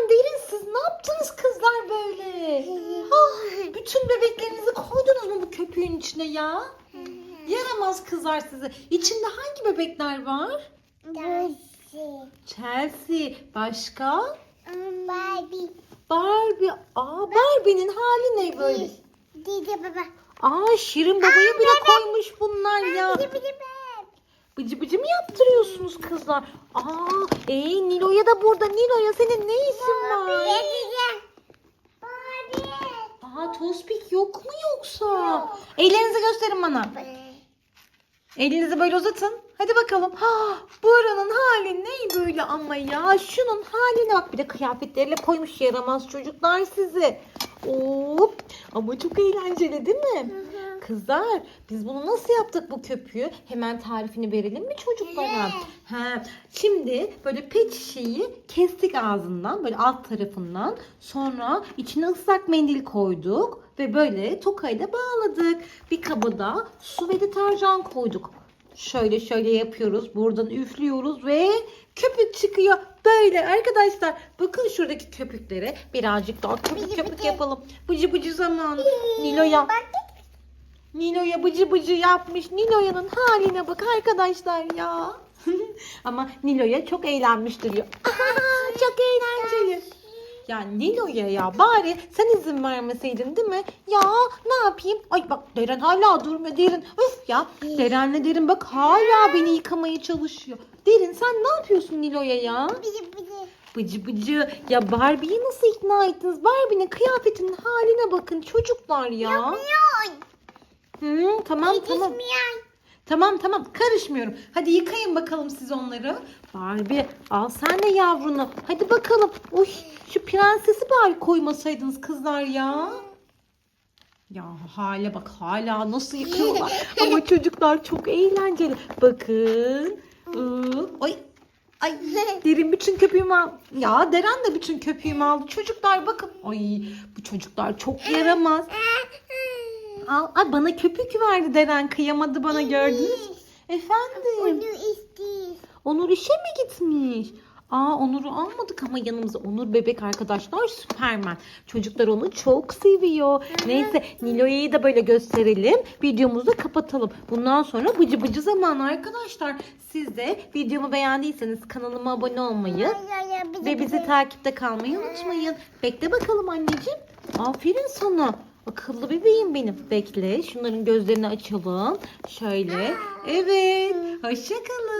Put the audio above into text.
Deren derin siz ne yaptınız kızlar böyle? Ah, bütün bebeklerinizi koydunuz mu bu köpüğün içine ya? Yaramaz kızlar sizi. İçinde hangi bebekler var? Chelsea. Başka? Barbie. Barbie. Aa Barbie'nin hali ne böyle? Dede baba. Aa Şirin babayı bile koymuş bunlar ya. Bıdı bıdı. Bıcı bıcı mı yaptırıyorsunuz kızlar? Aa, ee, Nilo'ya da burada. Nilo'ya senin ne işin var? Barbie. Barbie. Aa, Tospik yok mu yoksa? Ellerinizi gösterin bana. Elinizi böyle uzatın. Hadi bakalım. Ha, buranın hali ne böyle ama ya? Şunun haline bak. Bir de kıyafetleriyle koymuş yaramaz çocuklar sizi. Hop. Ama çok eğlenceli değil mi? Kızlar biz bunu nasıl yaptık bu köpüğü? Hemen tarifini verelim mi çocuklara? Ha, şimdi böyle pet şişeyi kestik ağzından böyle alt tarafından. Sonra içine ıslak mendil koyduk ve böyle tokayla bağladık. Bir kaba da su ve deterjan koyduk. Şöyle şöyle yapıyoruz. Buradan üflüyoruz ve köpük çıkıyor. Böyle arkadaşlar bakın şuradaki köpüklere birazcık daha köpük Bıcı köpük bıcı. yapalım. Bıcı bıcı zamanı. Nilo'ya Bak. Nilo'ya bıcı bıcı yapmış. Nilo'yanın haline bak arkadaşlar ya. Ama Nilo'ya çok eğlenmiştir ya. Aha, çok eğlenceli. Ya Nilo'ya ya bari sen izin vermeseydin değil mi? Ya ne yapayım? Ay bak Deren hala durmuyor Derin. Üf ya Deren'le Derin bak hala beni yıkamaya çalışıyor. Derin sen ne yapıyorsun Nilo'ya ya? Bıdı bıdı. Bıcı bıcı. Ya Barbie'yi nasıl ikna ettiniz? Barbie'nin kıyafetinin haline bakın çocuklar ya. Miyon. Hı, tamam tamam. Miyon. Tamam tamam karışmıyorum. Hadi yıkayın bakalım siz onları. Barbie al sen de yavrunu. Hadi bakalım. Uy şu prensesi bari koymasaydınız kızlar ya. Ya hale bak hala nasıl yıkıyorlar. Ama çocuklar çok eğlenceli. Bakın. Iı, Ay Ay derin bütün köpüğümü al. Ya Deren de bütün köpüğümü aldı. Çocuklar bakın. Ay bu çocuklar çok yaramaz. Al, ay bana köpük verdi Deren. Kıyamadı bana gördünüz. mü? Efendim. Onu istiyor. Onur işe mi gitmiş? Aa Onur'u almadık ama yanımıza. Onur bebek arkadaşlar Süpermen. Çocuklar onu çok seviyor. Neyse Nilo'yu da böyle gösterelim. Videomuzu da kapatalım. Bundan sonra bıcı bıcı zamanı arkadaşlar. Siz de videomu beğendiyseniz kanalıma abone olmayı ve bizi takipte kalmayı unutmayın. Bekle bakalım anneciğim. Aferin sana. Akıllı bebeğim benim. Bekle. Şunların gözlerini açalım. Şöyle. Evet. Hoşçakalın.